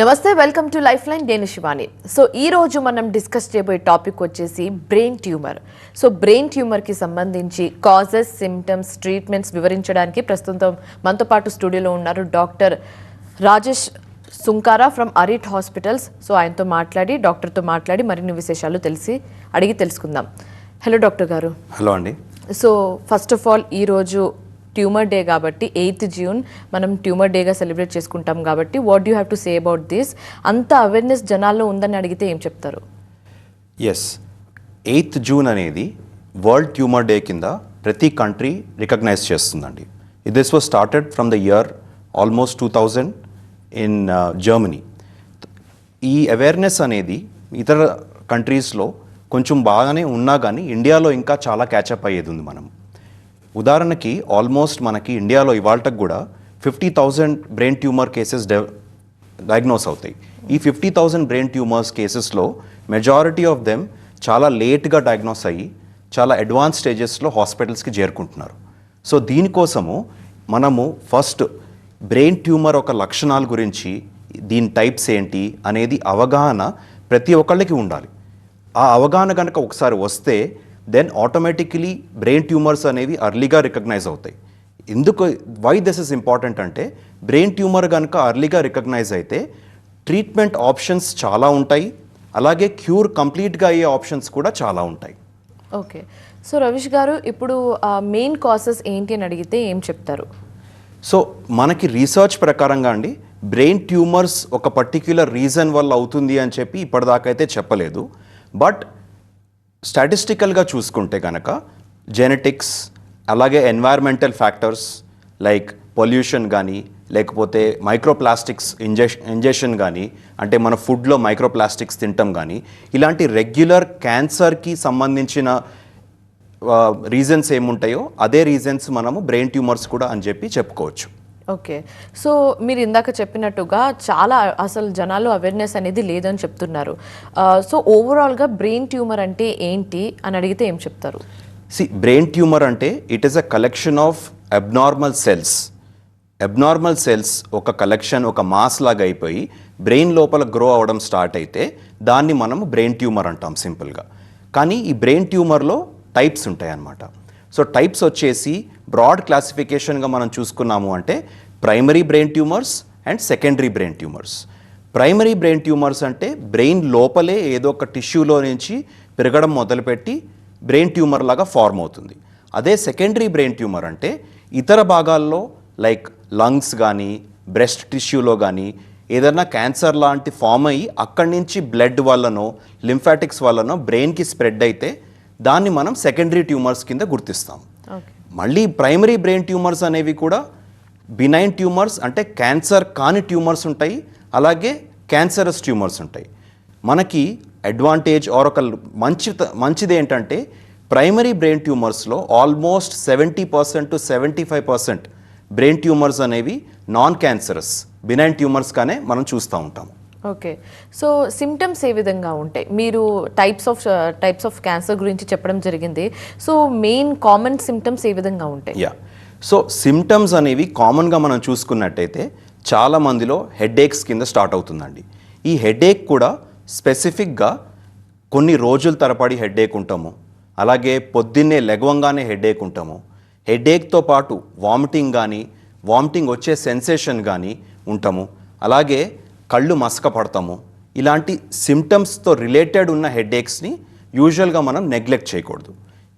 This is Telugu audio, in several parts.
నమస్తే వెల్కమ్ టు లైఫ్ లైన్ నేను శివాని. సో ఈ రోజు మనం డిస్కస్ చేయబోయే టాపిక్ వచ్చేసి బ్రెయిన్ ట్యూమర్. సో బ్రెయిన్ ట్యూమర్కి సంబంధించి కాజెస్ సిమ్టమ్స్ ట్రీట్మెంట్స్ వివరించడానికి ప్రస్తుతం మనతో పాటు స్టూడియోలో ఉన్నారు doctor Rajesh Sunkara from Arete hospitals. So ఆయనతో మాట్లాడి డాక్టర్తో మాట్లాడి మరిన్ని విశేషాలు తెలిసి అడిగి తెలుసుకుందాం. హలో డాక్టర్ గారు. హలో అండి. సో ఫస్ట్ ఆఫ్ ఆల్ ఈరోజు ట్యూమర్ డే కాబట్టి ఎయిత్ జూన్ మనం ట్యూమర్ డేగా సెలబ్రేట్ చేసుకుంటాం కాబట్టి what you have to say about this? అంత అవేర్నెస్ జనాల్లో ఉందని అడిగితే ఏం చెప్తారు? ఎస్ ఎయిత్ జూన్ అనేది వరల్డ్ ట్యూమర్ డే కింద ప్రతి కంట్రీ రికగ్నైజ్ చేస్తుందండి. This was started from the year almost two thousand in Germany ఈ అవేర్నెస్ అనేది ఇతర కంట్రీస్లో కొంచెం బాగానే ఉన్నా కానీ ఇండియాలో ఇంకా చాలా క్యాచప్ అయ్యేది ఉంది మనం. ఉదాహరణకి ఆల్మోస్ట్ మనకి ఇండియాలో ఇవాళకి కూడా fifty thousand brain tumour cases diagnose అవుతాయి. ఈ ఫిఫ్టీ థౌజండ్ బ్రెయిన్ ట్యూమర్స్ కేసెస్లో మెజారిటీ ఆఫ్ దెమ్ చాలా లేట్గా డయాగ్నోస్ అయ్యి చాలా అడ్వాన్స్ స్టేజెస్లో హాస్పిటల్స్కి చేరుకుంటున్నారు. సో దీనికోసము మనము ఫస్ట్ బ్రెయిన్ ట్యూమర్ ఒక లక్షణాల గురించి దీని టైప్స్ ఏంటి అనేది అవగాహన ప్రతి ఒక్కళ్ళకి ఉండాలి. ఆ అవగాహన కనుక ఒకసారి వస్తే దెన్ ఆటోమేటికలీ బ్రెయిన్ ట్యూమర్స్ అనేవి అర్లీగా రికగ్నైజ్ అవుతాయి. ఎందుకు వై దిస్ ఇస్ ఇంపార్టెంట్ అంటే బ్రెయిన్ ట్యూమర్ కనుక అర్లీగా రికగ్నైజ్ అయితే ట్రీట్మెంట్ ఆప్షన్స్ చాలా ఉంటాయి. అలాగే క్యూర్ కంప్లీట్గా అయ్యే ఆప్షన్స్ కూడా చాలా ఉంటాయి. ఓకే. సో రవిష్ గారు ఇప్పుడు మెయిన్ కాసెస్ ఏంటి అని అడిగితే ఏం చెప్తారు? సో మనకి రీసెర్చ్ ప్రకారంగా అండి బ్రెయిన్ ట్యూమర్స్ ఒక పర్టిక్యులర్ రీజన్ వల్ల అవుతుంది అని చెప్పి ఇప్పటిదాకా అయితే చెప్పలేదు. బట్ స్టాటిస్టికల్గా చూసుకుంటే కనుక జెనెటిక్స్ అలాగే ఎన్వైర్మెంటల్ ఫ్యాక్టర్స్ లైక్ పొల్యూషన్ కానీ లేకపోతే మైక్రోప్లాస్టిక్స్ ఇంజెష్ ఇంజెషన్ కానీ అంటే మన ఫుడ్లో మైక్రోప్లాస్టిక్స్ తింటాం కానీ ఇలాంటి రెగ్యులర్ క్యాన్సర్కి సంబంధించిన రీజన్స్ ఏముంటాయో అదే రీజన్స్ మనము బ్రెయిన్ ట్యూమర్స్ కూడా అని చెప్పి చెప్పుకోవచ్చు. ఓకే. సో మీరు ఇందాక చెప్పినట్టుగా చాలా అసలు జనాలు అవేర్నెస్ అనేది లేదని చెప్తున్నారు. సో ఓవరాల్గా బ్రెయిన్ ట్యూమర్ అంటే ఏంటి అని అడిగితే ఏం చెప్తారు? సి బ్రెయిన్ ట్యూమర్ అంటే it is a collection of abnormal cells abnormal cells ఒక కలెక్షన్ ఒక మాస్ లాగా అయిపోయి బ్రెయిన్ లోపల గ్రో అవ్వడం స్టార్ట్ అయితే దాన్ని మనం బ్రెయిన్ ట్యూమర్ అంటాం సింపుల్గా. కానీ ఈ బ్రెయిన్ ట్యూమర్లో టైప్స్ ఉంటాయి అన్నమాట సో టైప్స్ వచ్చేసి బ్రాడ్ క్లాసిఫికేషన్గా మనం చూసుకున్నాము అంటే primary brain tumours and secondary brain tumours primary brain tumours అంటే బ్రెయిన్ లోపలే ఏదో ఒక టిష్యూలో నుంచి పెరగడం మొదలుపెట్టి బ్రెయిన్ ట్యూమర్ లాగా ఫార్మ్ అవుతుంది. అదే సెకండరీ బ్రెయిన్ ట్యూమర్ అంటే ఇతర భాగాల్లో లైక్ లంగ్స్ కానీ బ్రెస్ట్ టిష్యూలో కానీ ఏదైనా క్యాన్సర్ లాంటి ఫామ్ అయ్యి అక్కడి నుంచి బ్లడ్ వల్లనో లింఫాటిక్స్ వల్లనో బ్రెయిన్కి స్ప్రెడ్ అయితే దాన్ని మనం సెకండరీ ట్యూమర్స్ కింద గుర్తిస్తాం. మళ్ళీ ప్రైమరీ బ్రెయిన్ ట్యూమర్స్ అనేవి కూడా బినైన్ ట్యూమర్స్ అంటే క్యాన్సర్ కాని ట్యూమర్స్ ఉంటాయి అలాగే క్యాన్సరస్ ట్యూమర్స్ ఉంటాయి. మనకి అడ్వాంటేజ్ ఆర్ ఒక మంచి మంచిది ఏంటంటే primary brain ట్యూమర్స్లో almost seventy percent to seventy five percent brain tumours అనేవి నాన్ క్యాన్సరస్ బినైన్ ట్యూమర్స్గానే మనం చూస్తూ ఉంటాము. ఓకే. సో సిమ్టమ్స్ ఏ విధంగా ఉంటాయి? మీరు types of types of cancer గురించి చెప్పడం జరిగింది. సో మెయిన్ కామన్ సిమ్టమ్స్ ఏ విధంగా ఉంటాయి? యా సో సిమ్టమ్స్ అనేవి కామన్గా మనం చూసుకున్నట్టయితే చాలా మందిలో హెడేక్స్ కింద స్టార్ట్ అవుతుందండి. ఈ హెడేక్ కూడా స్పెసిఫిక్గా కొన్ని రోజుల తరబడి హెడేక్ ఉంటాము. అలాగే పొద్దున్నే లెగవంగానే హెడేక్ ఉంటాము. హెడేక్తో పాటు వామిటింగ్ కానీ వామిటింగ్ వచ్చే సెన్సేషన్ కానీ ఉంటాము. అలాగే కళ్ళు మసక పడతాము ఇలాంటి సిమ్టమ్స్తో రిలేటెడ్ ఉన్న హెడేక్స్ని యూజువల్గా మనం నెగ్లెక్ట్ చేయకూడదు.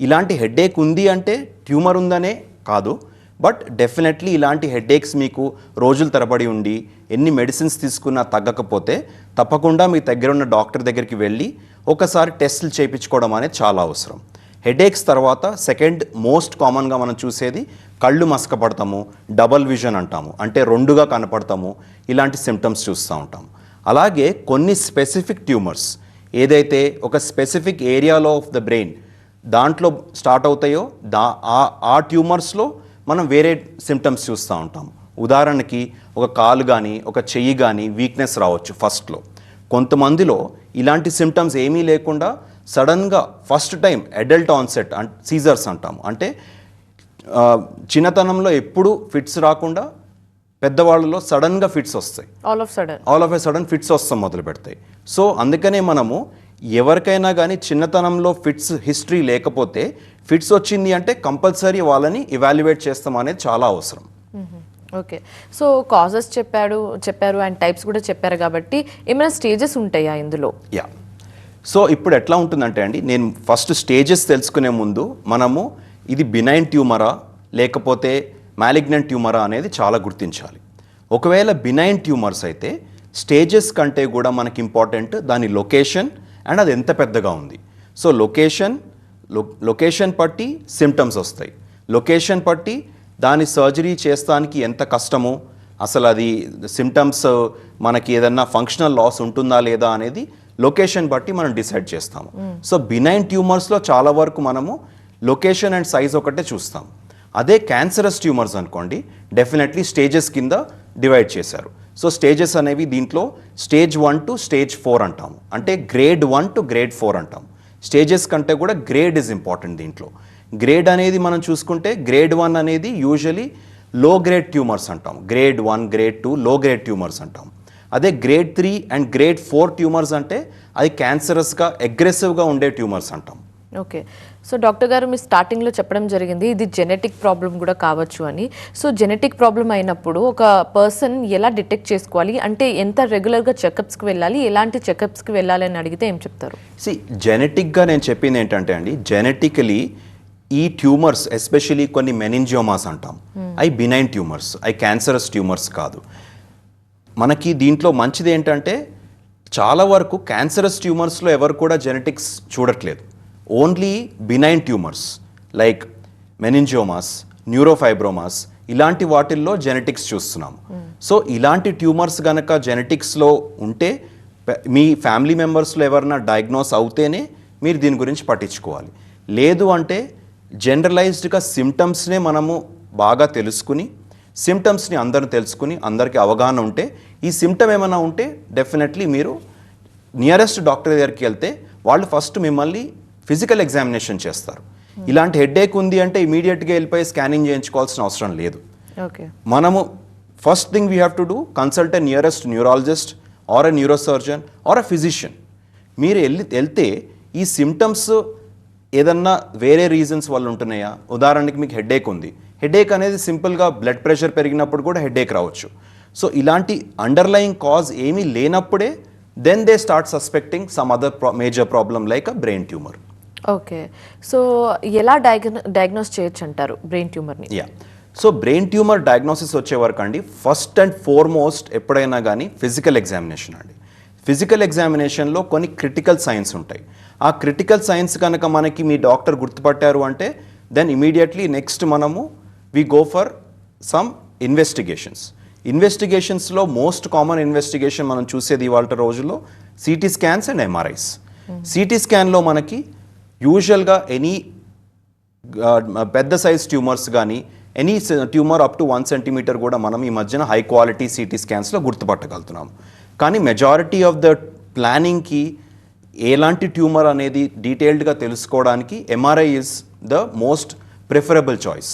ఇలాంటి హెడేక్ ఉంది అంటే ట్యూమర్ ఉందనే కాదు. బట్ డెఫినెట్లీ ఇలాంటి హెడేక్స్ మీకు రోజుల తరబడి ఉండి ఎన్ని మెడిసిన్స్ తీసుకున్నా తగ్గకపోతే తప్పకుండా మీ దగ్గర ఉన్న డాక్టర్ దగ్గరికి వెళ్ళి ఒకసారి టెస్టులు చేయించుకోవడం అనేది చాలా అవసరం. హెడేక్స్ తర్వాత సెకండ్ మోస్ట్ కామన్గా మనం చూసేది కళ్ళు మసకపడతాము డబల్ విజన్ అంటాము అంటే రెండుగా కనపడతాము ఇలాంటి సిమ్టమ్స్ చూస్తూ ఉంటాము. అలాగే కొన్ని స్పెసిఫిక్ ట్యూమర్స్ ఏదైతే ఒక స్పెసిఫిక్ ఏరియాలో ఆఫ్ ద బ్రెయిన్ దాంట్లో స్టార్ట్ అవుతాయో దా ఆ- ఆ ట్యూమర్స్లో మనం వేరే సిమ్టమ్స్ చూస్తూ ఉంటాం ఉదాహరణకి ఒక కాలు కానీ ఒక చెయ్యి కానీ వీక్నెస్ రావచ్చు ఫస్ట్లో కొంతమందిలో ఇలాంటి సిమ్టమ్స్ ఏమీ లేకుండా సడన్గా first time adult onset um seizures అంటాము. అంటే చిన్నతనంలో ఎప్పుడు ఫిట్స్ రాకుండా పెద్దవాళ్ళలో సడన్గా ఫిట్స్ వస్తాయి. All of sudden all of a sudden fits వస్తాం మొదలు పెడతాయి. సో అందుకనే మనము ఎవరికైనా కానీ చిన్నతనంలో ఫిట్స్ హిస్టరీ లేకపోతే ఫిట్స్ వచ్చింది అంటే కంపల్సరీ వాళ్ళని ఇవాల్యుయేట్ చేస్తాం అనేది చాలా అవసరం. ఓకే. సో కాజెస్ చెప్పాడు చెప్పారు అండ్ టైప్స్ కూడా చెప్పారు కాబట్టి ఏమైనా స్టేజెస్ ఉంటాయా ఇందులో? యా సో ఇప్పుడు ఎట్లా ఉంటుందంటే అండి నేను ఫస్ట్ స్టేజెస్ తెలుసుకునే ముందు మనము ఇది బినైన్ ట్యూమరా లేకపోతే మ్యాలిగ్నెంట్ ట్యూమరా అనేది చాలా గుర్తించాలి. ఒకవేళ బినైన్ ట్యూమర్స్ అయితే స్టేజెస్ కంటే కూడా మనకి ఇంపార్టెంట్ దాని లొకేషన్ అండ్ అది ఎంత పెద్దగా ఉంది. సో లొకేషన్ లొకేషన్ పట్టి సిమ్టమ్స్ వస్తాయి. లొకేషన్ పట్టి దాని సర్జరీ చేస్తానికి ఎంత కష్టము అసలు అది సిమ్టమ్స్ మనకి ఏదన్నా ఫంక్షనల్ లాస్ ఉంటుందా లేదా అనేది లొకేషన్ బట్టి మనం డిసైడ్ చేస్తాము. సో బినైన్ ట్యూమర్స్లో చాలా వరకు మనము లొకేషన్ అండ్ సైజ్ ఒకటే చూస్తాం. అదే క్యాన్సరస్ ట్యూమర్స్ అనుకోండి డెఫినెట్లీ స్టేజెస్ కింద డివైడ్ చేశారు. సో స్టేజెస్ అనేవి దీంట్లో stage one to stage four అంటాము. అంటే grade one to grade four అంటాం స్టేజెస్ కంటే కూడా గ్రేడ్ ఇస్ ఇంపార్టెంట్ దీంట్లో. గ్రేడ్ అనేది మనం చూసుకుంటే గ్రేడ్ వన్ అనేది యూజువలీ లో గ్రేడ్ ట్యూమర్స్ అంటాం. Grade one grade two low grade tumours అంటాం. అదే grade three and grade four tumours అంటే అది క్యాన్సరస్గా అగ్రెసివ్గా ఉండే ట్యూమర్స్ అంటాం. ఓకే. సో డాక్టర్ గారు మీ స్టార్టింగ్లో చెప్పడం జరిగింది ఇది జెనెటిక్ ప్రాబ్లం కూడా కావచ్చు అని. సో జెనెటిక్ ప్రాబ్లం అయినప్పుడు ఒక పర్సన్ ఎలా డిటెక్ట్ చేసుకోవాలి? అంటే ఎంత రెగ్యులర్గా చెకప్స్కి వెళ్ళాలి? ఎలాంటి చెకప్స్కి వెళ్ళాలి అని అడిగితే ఏం చెప్తారు? సి జెనెటిక్గా నేను చెప్పింది ఏంటంటే అండి జెనెటికలీ ఈ ట్యూమర్స్ ఎస్పెషలీ కొన్ని మెనింజియోమాస్ అంటాం. అవి బినైన్ ట్యూమర్స్ అవి క్యాన్సరస్ ట్యూమర్స్ కాదు. మనకి దీంట్లో మంచిది ఏంటంటే చాలా వరకు క్యాన్సరస్ ట్యూమర్స్లో ఎవరు కూడా జెనెటిక్స్ చూడట్లేదు. Only benign tumours like meningiomas neurofibromas ఇలాంటి వాటిల్లో జెనెటిక్స్ చూస్తున్నాము. సో ఇలాంటి ట్యూమర్స్ గనక జెనెటిక్స్లో ఉంటే మీ ఫ్యామిలీ మెంబర్స్లో ఎవరైనా డయాగ్నోస్ అవుతేనే మీరు దీని గురించి పట్టించుకోవాలి. లేదు అంటే జనరలైజ్డ్గా సిమ్టమ్స్నే మనము బాగా తెలుసుకుని సిమ్టమ్స్ని అందరూ తెలుసుకుని అందరికీ అవగాహన ఉంటే ఈ సిమ్టమ్ ఏమైనా ఉంటే డెఫినెట్లీ మీరు నియరెస్ట్ డాక్టర్ దగ్గరికి వెళ్తే వాళ్ళు ఫస్ట్ మిమ్మల్ని ఫిజికల్ ఎగ్జామినేషన్ చేస్తారు. ఇలాంటి హెడేక్ ఉంది అంటే ఇమీడియట్గా వెళ్ళిపోయి స్కానింగ్ చేయించుకోవాల్సిన అవసరం లేదు. ఓకే. మనము first thing we have to do consult nearest neurologist or a neurosurgeon or a physician. మీరు వెళ్ళి వెళ్తే ఈ సిమ్టమ్స్ ఏదన్నా వేరే రీజన్స్ వల్ల ఉంటున్నాయా? ఉదాహరణకి మీకు హెడేక్ ఉంది. హెడేక్ అనేది సింపుల్గా బ్లడ్ ప్రెషర్ పెరిగినప్పుడు కూడా హెడేక్ రావచ్చు. సో ఇలాంటి అండర్లయింగ్ కాజ్ ఏమీ లేనప్పుడే then they start suspecting some other major problem like a brain tumour okay so ఎలా డయాగ్నో డయాగ్నోస్ చేయొచ్చు అంటారు brain ట్యూమర్ని yeah so brain tumour diagnosis వచ్చే వరకు అండి ఫస్ట్ అండ్ ఫార్మోస్ట్ ఎప్పుడైనా కానీ ఫిజికల్ ఎగ్జామినేషన్ అండి. ఫిజికల్ ఎగ్జామినేషన్లో కొన్ని క్రిటికల్ సైన్స్ ఉంటాయి. ఆ క్రిటికల్ సైన్స్ కనుక మనకి మీ డాక్టర్ గుర్తుపట్టారు అంటే దెన్ ఇమీడియట్లీ నెక్స్ట్ మనము we go for some investigations ఇన్వెస్టిగేషన్స్లో most common investigation మనం చూసేది ఇవాళ రోజుల్లో CT scans and MRIs CT స్కాన్లో మనకి యూజువల్గా ఎనీ పెద్ద సైజ్ ట్యూమర్స్ కానీ any tumour up to one centimetre కూడా మనం ఈ మధ్యన హై క్వాలిటీ సిటీ స్కాన్స్లో గుర్తుపట్టగలుగుతున్నాం కానీ మెజారిటీ ఆఫ్ ద ప్లానింగ్కి ఎలాంటి ట్యూమర్ అనేది డీటెయిల్డ్గా తెలుసుకోవడానికి MRI is the most preferable choice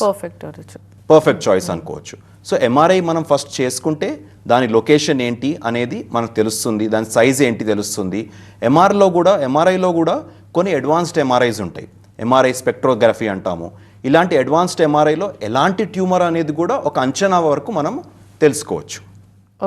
perfect choice అనుకోవచ్చు. సో ఎంఆర్ఐ మనం ఫస్ట్ చేసుకుంటే దాని లొకేషన్ ఏంటి అనేది మనకు తెలుస్తుంది దాని సైజ్ ఏంటి తెలుస్తుంది. ఎంఆర్లో కూడా ఎంఆర్ఐలో కూడా కొన్ని అడ్వాన్స్డ్ ఎంఆర్ఐస్ ఉంటాయి. ఎంఆర్ఐ స్పెక్ట్రోగ్రఫీ అంటాము. ఇలాంటి అడ్వాన్స్డ్ ఎంఆర్ఐలో ఎలాంటి ట్యూమర్ అనేది కూడా ఒక అంచనా వరకు మనం తెలుసుకోవచ్చు.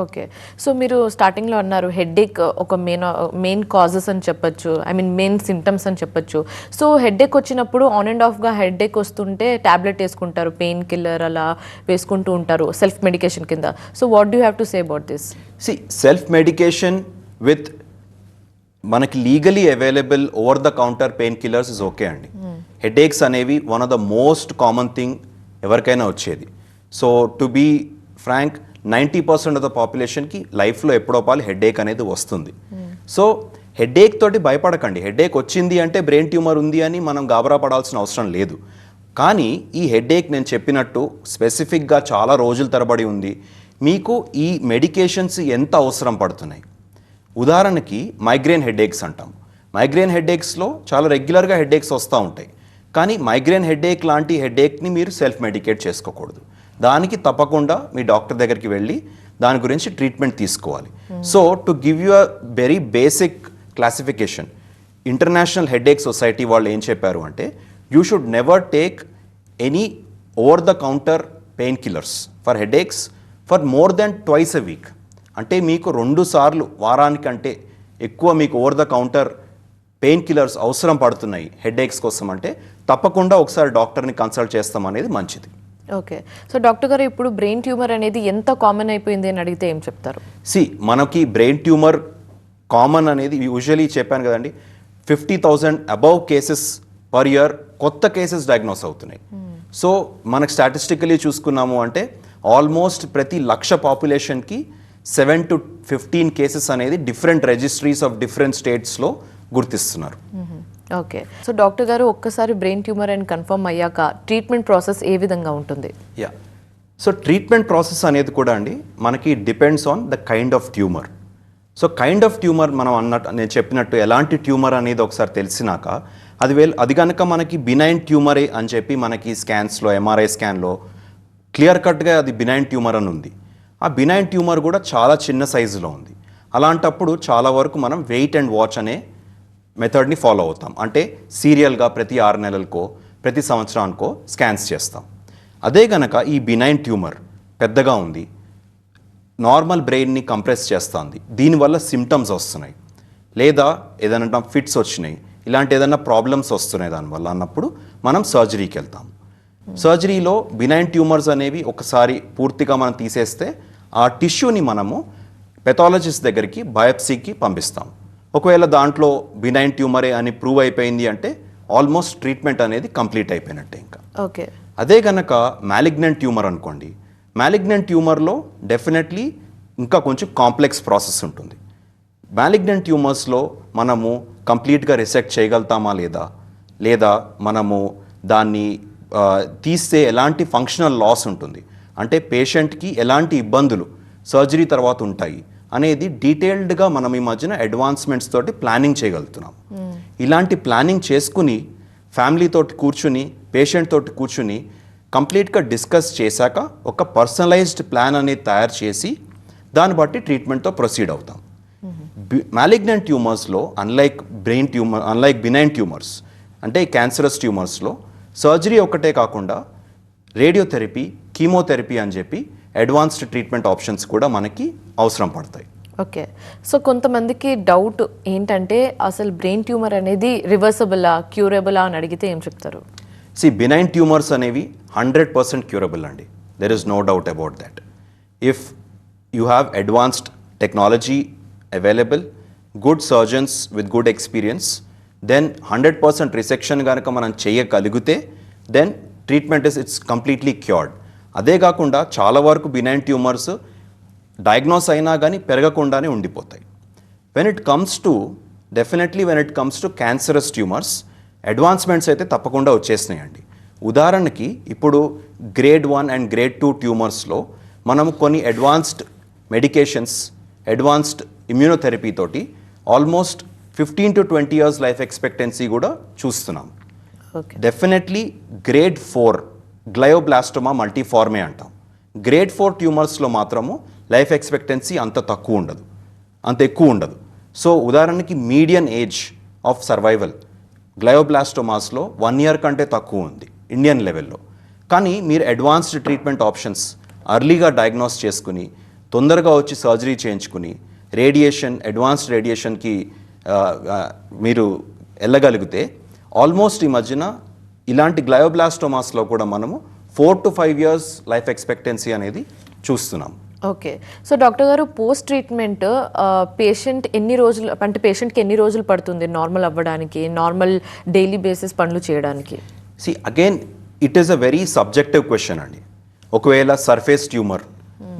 ఓకే. సో మీరు స్టార్టింగ్లో అన్నారు హెడ్ఏక్ ఒక మెయిన్ మెయిన్ కాజెస్ అని చెప్పొచ్చు ఐ మీన్ మెయిన్ సిమ్టమ్స్ అని చెప్పొచ్చు. సో హెడ్ఏక్ వచ్చినప్పుడు ఆన్ అండ్ ఆఫ్గా హెడ్ఏక్ వస్తుంటే ట్యాబ్లెట్ వేసుకుంటారు పెయిన్ కిల్లర్ అలా వేసుకుంటూ ఉంటారు సెల్ఫ్ మెడికేషన్ కింద. So what do have to say about this? See self medication with మనకి legally available over the counter pain killers is okay అండి. హెడేక్స్ అనేవి one of the most common thing ఎవరికైనా వచ్చేది. So to be frank ninety percent of the పాపులేషన్కి లైఫ్లో ఎప్పుడోపాలు హెడేక్ అనేది వస్తుంది. సో హెడేక్ తోటి భయపడకండి. హెడేక్ వచ్చింది అంటే బ్రెయిన్ ట్యూమర్ ఉంది అని మనం గాబరా పడాల్సిన అవసరం లేదు. కానీ ఈ హెడేక్ నేను చెప్పినట్టు స్పెసిఫిక్గా చాలా రోజుల తరబడి ఉంది. మీకు ఈ మెడికేషన్స్ ఎంత అవసరం పడుతున్నాయి? ఉదాహరణకి మైగ్రేన్ హెడేక్స్ అంటాం. మైగ్రేన్ హెడేక్స్లో చాలా రెగ్యులర్గా హెడేక్స్ వస్తూ ఉంటాయి. కానీ మైగ్రేన్ హెడేక్ లాంటి హెడేక్ని మీరు సెల్ఫ్ మెడికేట్ చేసుకోకూడదు. దానికి తప్పకుండా మీ డాక్టర్ దగ్గరికి వెళ్ళి దాని గురించి ట్రీట్మెంట్ తీసుకోవాలి. So to give you a very basic classification international headache society వాళ్ళు ఏం చెప్పారు అంటే you should never take any over the counter pain killers for headaches for more than twice a week. అంటే మీకు రెండు సార్లు వారానికంటే ఎక్కువ మీకు over the counter pain killers అవసరం పడుతున్నాయి హెడేక్స్ కోసం అంటే తప్పకుండా ఒకసారి డాక్టర్ని కన్సల్ట్ చేస్తాం అనేది మంచిది. ఓకే. సో డాక్టర్ గారు ఇప్పుడు బ్రెయిన్ ట్యూమర్ అనేది ఎంత కామన్ అయిపోయింది అని అడిగితే ఏం చెప్తారు? సి మనకి బ్రెయిన్ ట్యూమర్ కామన్ అనేది యూజువలీ చెప్పాను కదండి fifty thousand above cases per year కొత్త కేసెస్ డయాగ్నోస్ అవుతున్నాయి. సో మనకు స్టాటిస్టికలీ చూసుకున్నాము అంటే ఆల్మోస్ట్ ప్రతి లక్ష పాపులేషన్కి సెవెన్ టు ఫిఫ్టీన్ కేసెస్ అనేది డిఫరెంట్ రిజిస్ట్రీస్ ఆఫ్ డిఫరెంట్ స్టేట్స్లో గుర్తిస్తున్నారు. ఓకే. సో డాక్టర్ గారు ఒక్కసారి బ్రెయిన్ ట్యూమర్ అని కన్ఫర్మ్ అయ్యాక ట్రీట్మెంట్ ప్రాసెస్ ఏ విధంగా ఉంటుంది? యా. సో ట్రీట్మెంట్ ప్రాసెస్ అనేది కూడా అండి మనకి depends on the kind of tumour. So kind of tumour మనం అన్నట్టు నేను చెప్పినట్టు ఎలాంటి ట్యూమర్ అనేది ఒకసారి తెలిసినాక అది వేల్ అది కనుక మనకి బినైన్ ట్యూమరే అని చెప్పి మనకి స్కాన్స్లో ఎంఆర్ఐ స్కాన్లో క్లియర్ కట్గా అది బినైన్ ట్యూమర్ అని ఉంది. ఆ బినైన్ ట్యూమర్ కూడా చాలా చిన్న సైజులో ఉంది. అలాంటప్పుడు చాలా వరకు మనం వెయిట్ అండ్ వాచ్ అనే మెథడ్ని ఫాలో అవుతాం. అంటే సీరియల్గా ప్రతి ఆరు నెలలకో ప్రతి సంవత్సరానికో స్కాన్స్ చేస్తాం. అదే గనక ఈ బినైన్ ట్యూమర్ పెద్దగా ఉంది నార్మల్ బ్రెయిన్ని కంప్రెస్ చేస్తుంది. దీనివల్ల సిమ్టమ్స్ వస్తున్నాయి. లేదా ఏదైనా ఫిట్స్ వచ్చినాయి. ఇలాంటి ఏదైనా ప్రాబ్లమ్స్ వస్తున్నాయి దానివల్ల అన్నప్పుడు మనం సర్జరీకి వెళ్తాం. సర్జరీలో బినైన్ ట్యూమర్స్ అనేవి ఒకసారి పూర్తిగా మనం తీసేస్తే ఆ టిష్యూని మనము పెథాలజిస్ట్ దగ్గరికి బయాప్సీకి పంపిస్తాం. ఒకవేళ దాంట్లో బినైన్ ట్యూమరే అని ప్రూవ్ అయిపోయింది అంటే ఆల్మోస్ట్ ట్రీట్మెంట్ అనేది కంప్లీట్ అయిపోయినట్టే ఇంకా. ఓకే. అదే కనుక మ్యాలిగ్నెంట్ ట్యూమర్ అనుకోండి మ్యాలిగ్నెంట్ ట్యూమర్లో డెఫినెట్లీ ఇంకా కొంచెం కాంప్లెక్స్ ప్రాసెస్ ఉంటుంది. మ్యాలిగ్నెంట్ ట్యూమర్స్లో మనము కంప్లీట్గా రిసెక్ట్ చేయగలుగుతామా లేదా? లేదా మనము దాన్ని తీస్తే ఎలాంటి ఫంక్షనల్ లాస్ ఉంటుంది? అంటే పేషెంట్కి ఎలాంటి ఇబ్బందులు సర్జరీ తర్వాత ఉంటాయి? అనేది డీటెయిల్డ్గా మనం ఈ మధ్యన అడ్వాన్స్మెంట్స్ తోటి ప్లానింగ్ చేయగలుగుతున్నాం. ఇలాంటి ప్లానింగ్ చేసుకుని ఫ్యామిలీ తోటి కూర్చుని పేషెంట్ తోటి కూర్చుని కంప్లీట్గా డిస్కస్ చేశాక ఒక పర్సనలైజ్డ్ ప్లాన్ అనేది తయారు చేసి దాన్ని బట్టి ట్రీట్మెంట్తో ప్రొసీడ్ అవుతాం. Malignant ట్యూమర్స్లో unlike brain tumour unlike benign tumours అంటే క్యాన్సరస్ ట్యూమర్స్లో సర్జరీ ఒక్కటే కాకుండా రేడియోథెరపీ కీమోథెరపీ అని చెప్పి అడ్వాన్స్డ్ ట్రీట్మెంట్ ఆప్షన్స్ కూడా మనకి అవసరం పడతాయి. ఓకే. సో కొంతమందికి డౌట్ ఏంటంటే అసలు బ్రెయిన్ ట్యూమర్ అనేది రివర్సబులా క్యూరబులా అని అడిగితే ఏం చెప్తారు? సి బినైన్ ట్యూమర్స్ అనేవి హండ్రెడ్ పర్సెంట్ క్యూరబుల్ అండి. There is no doubt about that if you have advanced technology available good surgeons with good experience then hundred percent resection కనుక మనం చేయగలిగితే then treatment is it's completely cured అదే కాకుండా చాలా వరకు బినైన్ ట్యూమర్స్ డయాగ్నోస్ అయినా కానీ పెరగకుండానే ఉండిపోతాయి. When it comes to definitely when it comes to cancerous tumours advancements అయితే తప్పకుండా వచ్చేసినాయండి. ఉదాహరణకి ఇప్పుడు grade one and grade two ట్యూమర్స్లో మనం కొన్ని అడ్వాన్స్డ్ మెడికేషన్స్ అడ్వాన్స్డ్ ఇమ్యూనోథెరపీ తోటి almost fifteen to twenty years life expectancy కూడా చూస్తున్నాం. Definitely grade four glioblastoma multiforme అంటాం. గ్రేడ్ ఫోర్ ట్యూమర్స్లో మాత్రము లైఫ్ ఎక్స్పెక్టెన్సీ అంత తక్కువ ఉండదు. అంత ఎక్కువ ఉండదు. సో ఉదాహరణకి మీడియన్ ఏజ్ ఆఫ్ సర్వైవల్ గ్లయోబ్లాస్టోమాస్లో వన్ ఇయర్ కంటే తక్కువ ఉంది ఇండియన్ లెవెల్లో కానీ మీరు అడ్వాన్స్డ్ ట్రీట్మెంట్ ఆప్షన్స్ అర్లీగా డయాగ్నోస్ చేసుకుని తొందరగా వచ్చి సర్జరీ చేయించుకుని రేడియేషన్ అడ్వాన్స్డ్ రేడియేషన్కి మీరు వెళ్ళగలిగితే ఆల్మోస్ట్ ఈ మధ్యన ఇలాంటి గ్లయోబ్లాస్టోమాస్లో కూడా మనము four to five years life expectancy అనేది చూస్తున్నాం. ఓకే. సో డాక్టర్ గారు పోస్ట్ ట్రీట్మెంట్ పేషెంట్ ఎన్ని రోజులు అంటే పేషెంట్కి ఎన్ని రోజులు పడుతుంది నార్మల్ అవ్వడానికి నార్మల్ డైలీ బేసిస్ పనులు చేయడానికి? See again it is a very subjective question అండి. ఒకవేళ సర్ఫేస్ ట్యూమర్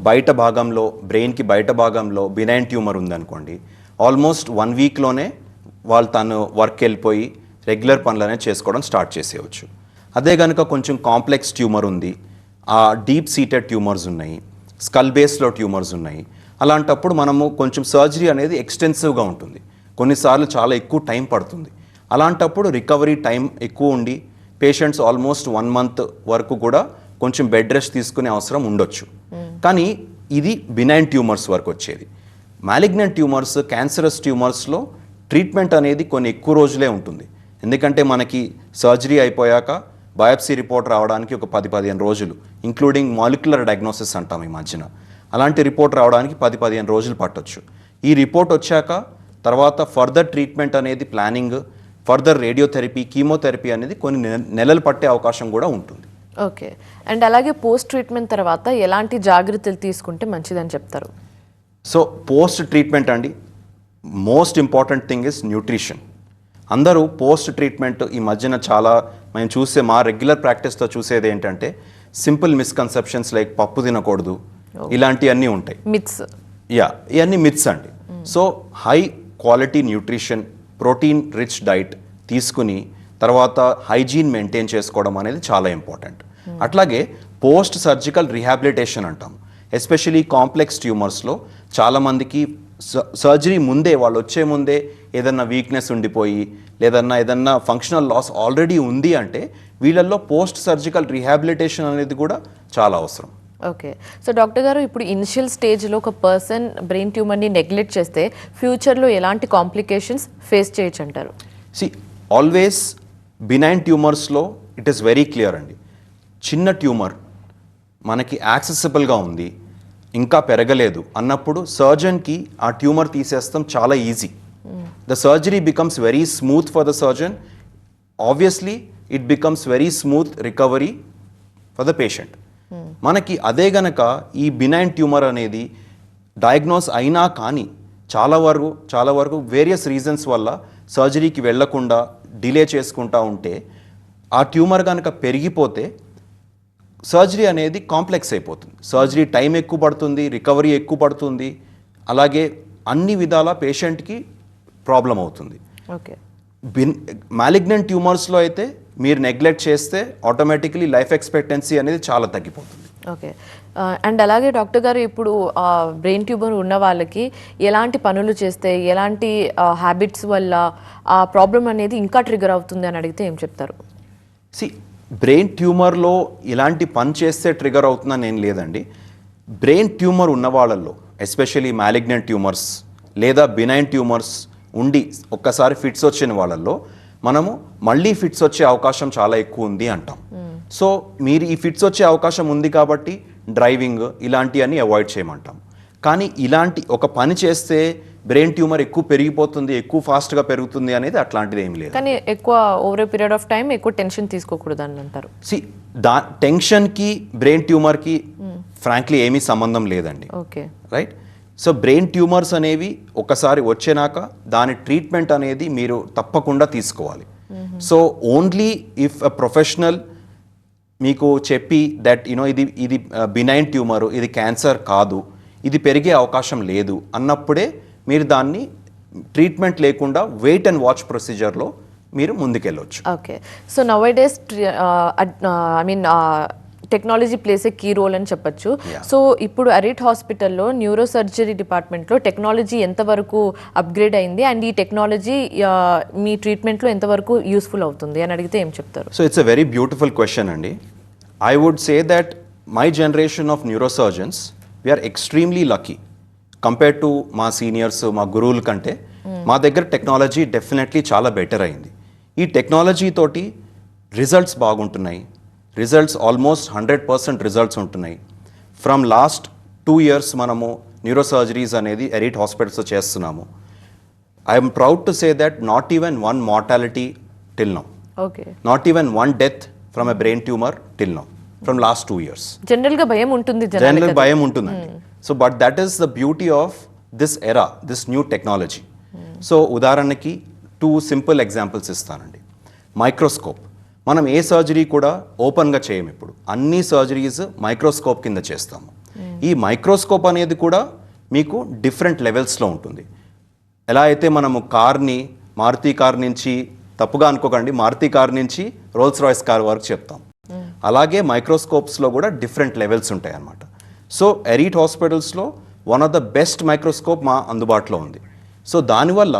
బయట భాగంలో బ్రెయిన్కి బయట భాగంలో బినైన్ ట్యూమర్ ఉందనుకోండి ఆల్మోస్ట్ వన్ వీక్లోనే వాళ్ళు తను వర్క్ వెళ్ళిపోయి రెగ్యులర్ పనులనే చేసుకోవడం స్టార్ట్ చేసేయచ్చు అదే కనుక కొంచెం కాంప్లెక్స్ ట్యూమర్ ఉంది ఆ డీప్ సీటెడ్ ట్యూమర్స్ ఉన్నాయి స్కల్ బేస్లో ట్యూమర్స్ ఉన్నాయి అలాంటప్పుడు మనము కొంచెం సర్జరీ అనేది ఎక్స్టెన్సివ్గా ఉంటుంది. కొన్నిసార్లు చాలా ఎక్కువ టైం పడుతుంది. అలాంటప్పుడు రికవరీ టైం ఎక్కువ ఉండి పేషెంట్స్ ఆల్మోస్ట్ వన్ మంత్ వరకు కూడా కొంచెం బెడ్ రెస్ట్ తీసుకునే అవసరం ఉండొచ్చు. కానీ ఇది బినైన్ ట్యూమర్స్ వరకు వచ్చేది. మాలిగ్నెంట్ ట్యూమర్స్ క్యాన్సరస్ ట్యూమర్స్లో ట్రీట్మెంట్ అనేది కొన్ని ఎక్కువ రోజులే ఉంటుంది. ఎందుకంటే మనకి సర్జరీ అయిపోయాక బయాప్సీ రిపోర్ట్ రావడానికి ఒక పది పదిహేను రోజులు ఇంక్లూడింగ్ మాలిక్యులర్ డయాగ్నోసిస్ అంటాం ఈ మధ్యన. అలాంటి రిపోర్ట్ రావడానికి పది పదిహేను రోజులు పట్టొచ్చు. ఈ రిపోర్ట్ వచ్చాక తర్వాత ఫర్దర్ ట్రీట్మెంట్ అనేది ప్లానింగ్ ఫర్దర్ రేడియోథెరపీ కీమోథెరపీ అనేది కొన్ని నెలలు పట్టే అవకాశం కూడా ఉంటుంది. ఓకే. అండ్ అలాగే పోస్ట్ ట్రీట్మెంట్ తర్వాత ఎలాంటి జాగ్రత్తలు తీసుకుంటే మంచిదని చెప్తారు? సో పోస్ట్ ట్రీట్మెంట్ అండి. Most important thing is nutrition. అందరూ పోస్ట్ ట్రీట్మెంట్ ఈ మధ్యన చాలా మేము చూసే మా రెగ్యులర్ ప్రాక్టీస్తో చూసేది ఏంటంటే సింపుల్ మిస్కన్సెప్షన్స్ లైక్ పప్పు తినకూడదు ఇలాంటివన్నీ ఉంటాయి. మిత్స్. యా ఇవన్నీ మిత్స్ అండి. So high quality nutrition protein rich diet తీసుకుని తర్వాత హైజీన్ మెయింటైన్ చేసుకోవడం అనేది చాలా ఇంపార్టెంట్. అట్లాగే పోస్ట్ సర్జికల్ రిహాబిలిటేషన్ అంటాం. ఎస్పెషలీ కాంప్లెక్స్ ట్యూమర్స్లో చాలామందికి సర్జరీ ముందే వాళ్ళు వచ్చే ముందే ఏదన్నా వీక్నెస్ ఉండిపోయి లేదన్నా ఏదన్నా ఫంక్షనల్ లాస్ ఆల్రెడీ ఉంది అంటే వీళ్ళల్లో పోస్ట్ సర్జికల్ రిహాబిలిటేషన్ అనేది కూడా చాలా అవసరం. ఓకే. సో డాక్టర్ గారు ఇప్పుడు ఇనిషియల్ స్టేజ్లో ఒక పర్సన్ బ్రెయిన్ ట్యూమర్ని నెగ్లెక్ట్ చేస్తే ఫ్యూచర్లో ఎలాంటి కాంప్లికేషన్స్ ఫేస్ చేయొచ్చు అంటారు సి ఆల్వేస్ బినైన్ ట్యూమర్స్లో ఇట్ ఈస్ వెరీ క్లియర్ అండి. చిన్న ట్యూమర్ మనకి యాక్సెసిబుల్గా ఉంది ఇంకా పెరగలేదు. అన్నప్పుడు సర్జన్కి ఆ ట్యూమర్ తీసేస్తాం చాలా easy. The surgery becomes very smooth for the surgeon obviously it becomes very smooth recovery for the patient మనకి అదే గనక ఈ బినైన్ ట్యూమర్ అనేది డయాగ్నోస్ అయినా కానీ చాలా వరకు చాలా వరకు వేరియస్ రీజన్స్ వల్ల సర్జరీకి వెళ్ళకుండా డిలే చేసుకుంటా ఉంటే ఆ ట్యూమర్ కనుక పెరిగిపోతే సర్జరీ అనేది కాంప్లెక్స్ అయిపోతుంది. సర్జరీ టైం ఎక్కువ పడుతుంది రికవరీ ఎక్కువ పడుతుంది అలాగే అన్ని విధాల పేషెంట్కి ప్రాబ్లం అవుతుంది. ఓకే. బిన్ మాలిగ్నెంట్ ట్యూమర్స్లో అయితే మీరు నెగ్లెక్ట్ చేస్తే ఆటోమేటికలీ లైఫ్ ఎక్స్పెక్టెన్సీ అనేది చాలా తగ్గిపోతుంది. ఓకే. అండ్ అలాగే డాక్టర్ గారు ఇప్పుడు బ్రెయిన్ ట్యూమర్ ఉన్న వాళ్ళకి ఎలాంటి పనులు చేస్తే ఎలాంటి హ్యాబిట్స్ వల్ల ఆ ప్రాబ్లం అనేది ఇంకా ట్రిగర్ అవుతుంది అని అడిగితే ఏం చెప్తారు? సి బ్రెయిన్ ట్యూమర్లో ఇలాంటి పని చేస్తే ట్రిగర్ అవుతుందని ఏం లేదండి. బ్రెయిన్ ట్యూమర్ ఉన్న వాళ్ళల్లో ఎస్పెషలీ మ్యాలిగ్నెంట్ ట్యూమర్స్ లేదా బినైన్ ట్యూమర్స్ ఉండి ఒక్కసారి ఫిట్స్ వచ్చిన వాళ్ళల్లో మనము మళ్ళీ ఫిట్స్ వచ్చే అవకాశం చాలా ఎక్కువ ఉంది అంటాం. సో మీరు ఈ ఫిట్స్ వచ్చే అవకాశం ఉంది కాబట్టి డ్రైవింగ్ ఇలాంటివన్నీ అవాయిడ్ చేయమంటాం. కానీ ఇలాంటి ఒక పని చేస్తే బ్రెయిన్ ట్యూమర్ ఎక్కువ పెరిగిపోతుంది ఎక్కువ ఫాస్ట్గా పెరుగుతుంది అనేది అట్లాంటిది ఏం లేదు. కానీ ఎక్కువ ఓవర్ పీరియడ్ ఆఫ్ టైం ఎక్కువ టెన్షన్ తీసుకోకూడదు అని అంటారు. సి దా టెన్షన్కి బ్రెయిన్ ట్యూమర్కి ఫ్రాంక్లీ ఏమీ సంబంధం లేదండి. Okay. Right so brain tumours అనేవి ఒకసారి వచ్చేనాక దాని ట్రీట్మెంట్ అనేది మీరు తప్పకుండా తీసుకోవాలి. So only if a professional మీకు చెప్పి దట్ యునో ఇది ఇది బినైన్ ట్యూమర్ ఇది క్యాన్సర్ కాదు ఇది పెరిగే అవకాశం లేదు అన్నప్పుడే మీరు దాన్ని ట్రీట్మెంట్ లేకుండా వెయిట్ అండ్ వాచ్ ప్రొసీజర్లో మీరు ముందుకెళ్ళొచ్చు. Okay. So now days I mean technology plays a key role అని చెప్పొచ్చు. సో ఇప్పుడు అరిట్ హాస్పిటల్లో న్యూరో సర్జరీ డిపార్ట్మెంట్లో టెక్నాలజీ ఎంతవరకు అప్గ్రేడ్ అయింది అండ్ ఈ టెక్నాలజీ మీ ట్రీట్మెంట్లో ఎంతవరకు యూస్ఫుల్ అవుతుంది అని అడిగితే ఏం చెప్తారు? So it's a very beautiful question అండి. I would say that my generation of neurosurgeons we are extremely lucky. Compare to మా సీనియర్స్ మా గురువుల కంటే మా దగ్గర టెక్నాలజీ డెఫినెట్లీ చాలా బెటర్ అయింది. ఈ టెక్నాలజీ తోటి రిజల్ట్స్ బాగుంటున్నాయి. Results almost hundred percent results ఉంటున్నాయి. ఫ్రమ్ లాస్ట్ టూ ఇయర్స్ మనము న్యూరోసర్జరీస్ అనేది ఎరిట్ హాస్పిటల్స్లో చేస్తున్నాము. I'm proud to say that not even one mortality till now okay not even one death from a brain tumour till now from last two years జనరల్గా భయం ఉంటుంది జనరల్ భయం ఉంటుందండి. So but that is the beauty of this era this new technology so ఉదాహరణకి టూ సింపుల్ ఎగ్జాంపుల్స్ ఇస్తానండి. మైక్రోస్కోప్ మనం ఏ సర్జరీ కూడా ఓపెన్గా చేయం ఇప్పుడు. అన్ని సర్జరీస్ మైక్రోస్కోప్ కింద చేస్తాము. ఈ మైక్రోస్కోప్ అనేది కూడా మీకు డిఫరెంట్ లెవెల్స్లో ఉంటుంది. ఎలా అయితే మనము కార్ని మారుతి కార్ నుంచి తప్పుగా అనుకోకండి మారుతి కార్ నుంచి రోల్స్ రాయ్స్ కార్ వరకు చెప్తాం. అలాగే మైక్రోస్కోప్స్లో కూడా డిఫరెంట్ లెవెల్స్ ఉంటాయి అన్నమాట సో ఎరీట్ హాస్పిటల్స్లో one of the best microscope మా అందుబాటులో ఉంది. సో దానివల్ల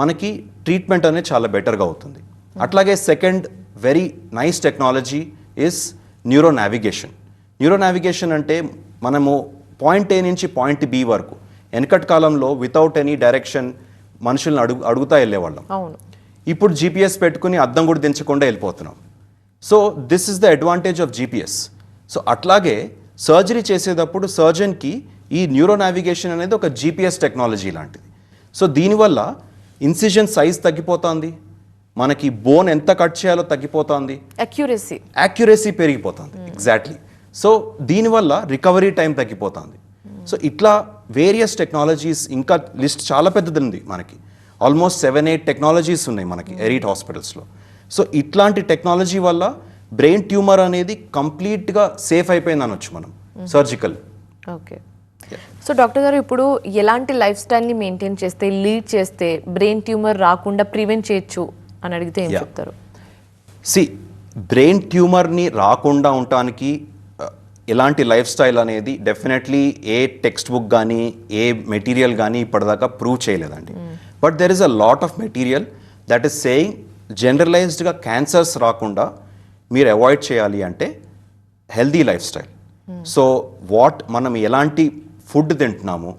మనకి ట్రీట్మెంట్ అనేది చాలా బెటర్గా అవుతుంది. అట్లాగే second very nice technology is neuro navigation. Neuro navigation అంటే మనము పాయింట్ ఏ నుంచి పాయింట్ బి వరకు వెనకటి కాలంలో వితౌట్ ఎనీ డైరెక్షన్ మనుషుల్ని అడుగు అడుగుతా వెళ్ళేవాళ్ళం. ఇప్పుడు జీపీఎస్ పెట్టుకుని అద్దం కూడా దించకుండా వెళ్ళిపోతున్నాం. So this is the advantage of GPS. So అట్లాగే సర్జరీ చేసేటప్పుడు సర్జన్కి ఈ న్యూరో నావిగేషన్ అనేది ఒక జీపీఎస్ టెక్నాలజీ లాంటిది. సో దీనివల్ల ఇన్సిజన్ సైజ్ తగ్గిపోతుంది. మనకి బోన్ ఎంత కట్ చేయాలో తగ్గిపోతుంది. అక్యురసీ యాక్యురసీ పెరిగిపోతుంది. ఎగ్జాక్ట్లీ సో దీనివల్ల రికవరీ టైం తగ్గిపోతుంది. సో ఇట్లా వేరియస్ టెక్నాలజీస్ ఇంకా లిస్ట్ చాలా పెద్దది ఉంది మనకి. ఆల్మోస్ట్ సెవెన్ ఎయిట్ టెక్నాలజీస్ ఉన్నాయి మనకి ఎరీట్ హాస్పిటల్స్లో సో ఇట్లాంటి టెక్నాలజీ వల్ల బ్రెయిన్ ట్యూమర్ అనేది కంప్లీట్గా సేఫ్ అయిపోయింది అనొచ్చు మనం సర్జికల్. ఓకే. సో డాక్టర్ గారు ఇప్పుడు ఎలాంటి లైఫ్ స్టైల్ని మెయింటైన్ చేస్తే లీడ్ చేస్తే బ్రెయిన్ ట్యూమర్ రాకుండా ప్రివెంట్ చేయొచ్చు అని అడిగితే ఏం. చెప్తారు? సి బ్రెయిన్ ట్యూమర్ని రాకుండా ఉండటానికి ఎలాంటి లైఫ్ స్టైల్ అనేది డెఫినెట్లీ ఏ టెక్స్ట్ బుక్ కానీ ఏ మెటీరియల్ కానీ ఇప్పటిదాకా ప్రూవ్ చేయలేదండి. But there is a lot of material that is saying జనరలైజ్డ్గా cancers రాకుండా మీరు అవాయిడ్ చేయాలి అంటే healthy life style so what మనం ఎలాంటి ఫుడ్ తింటున్నాము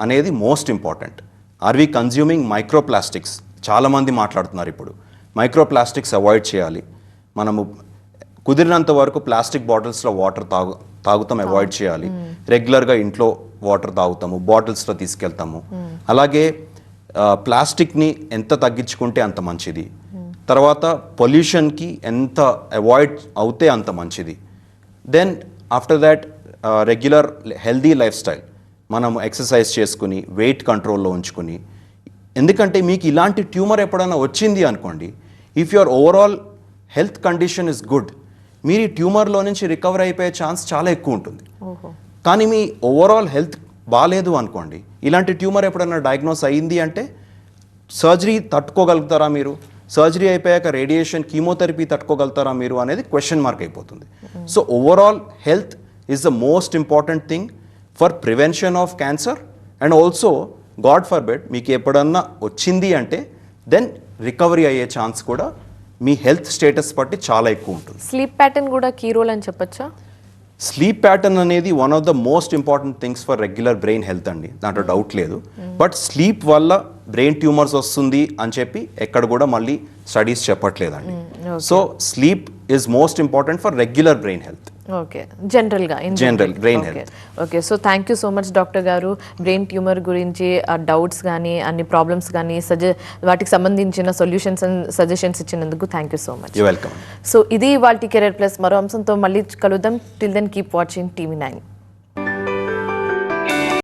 అనేది most important are we consuming microplastics చాలామంది మాట్లాడుతున్నారు ఇప్పుడు. మైక్రోప్లాస్టిక్స్ అవాయిడ్ చేయాలి. మనము కుదిరినంత వరకు ప్లాస్టిక్ బాటిల్స్లో వాటర్ తాగు తాగుతాం అవాయిడ్ చేయాలి. రెగ్యులర్గా ఇంట్లో వాటర్ తాగుతాము బాటిల్స్లో తీసుకెళ్తాము. అలాగే ఆ, ప్లాస్టిక్ని ఎంత తగ్గించుకుంటే అంత మంచిది. తర్వాత పొల్యూషన్కి ఎంత అవాయిడ్ అవుతే అంత మంచిది. Then after that regular healthy lifestyle మనం ఎక్సర్సైజ్ చేసుకుని వెయిట్ కంట్రోల్లో ఉంచుకుని. ఎందుకంటే మీకు ఇలాంటి ట్యూమర్ ఎప్పుడైనా వచ్చింది అనుకోండి if your overall health condition is good మీరు ఈ ట్యూమర్లో నుంచి రికవర్ అయిపోయే ఛాన్స్ చాలా ఎక్కువ ఉంటుంది. కానీ మీ ఓవరాల్ హెల్త్ బాగాలేదు అనుకోండి ఇలాంటి ట్యూమర్ ఎప్పుడైనా డయాగ్నోస్ అయ్యింది అంటే సర్జరీ తట్టుకోగలుగుతారా మీరు? సర్జరీ అయిపోయాక రేడియేషన్ కీమోథెరపీ తట్టుకోగలుగుతారా మీరు అనేది క్వశ్చన్ మార్క్ అయిపోతుంది. So overall health is the most important thing for prevention of cancer and also god forbid మీకు ఎప్పుడన్నా వచ్చింది అంటే దెన్ రికవరీ అయ్యే ఛాన్స్ కూడా మీ హెల్త్ స్టేటస్ బట్టి చాలా ఎక్కువ ఉంటుంది. స్లీప్ ప్యాటర్న్ కూడా కీ రోల్ అని చెప్పొచ్చా? స్లీప్ ప్యాటర్న్ అనేది one of the most important things for regular brain health అండి. దాంట్లో డౌట్ లేదు. బట్ స్లీప్ వల్ల బ్రెయిన్ ట్యూమర్స్ వస్తుంది అని చెప్పి ఎక్కడ కూడా మళ్ళీ studies చెప్పట్లేదండి. So sleep is most important for regular brain health okay. జనరల్గా General, brain okay okay so thank you so much doctor గారు. బ్రెయిన్ ట్యూమర్ గురించి డౌట్స్ కానీ అన్ని ప్రాబ్లమ్స్ కానీ సజ వాటికి సంబంధించిన సొల్యూషన్స్ అండ్ సజెషన్స్ ఇచ్చినందుకు thank you so much welcome so ఇది వాళ్ళ కెరీర్ ప్లస్ మరో అంశంతో మళ్ళీ కలుద్దాం. Till then keep watching TV nine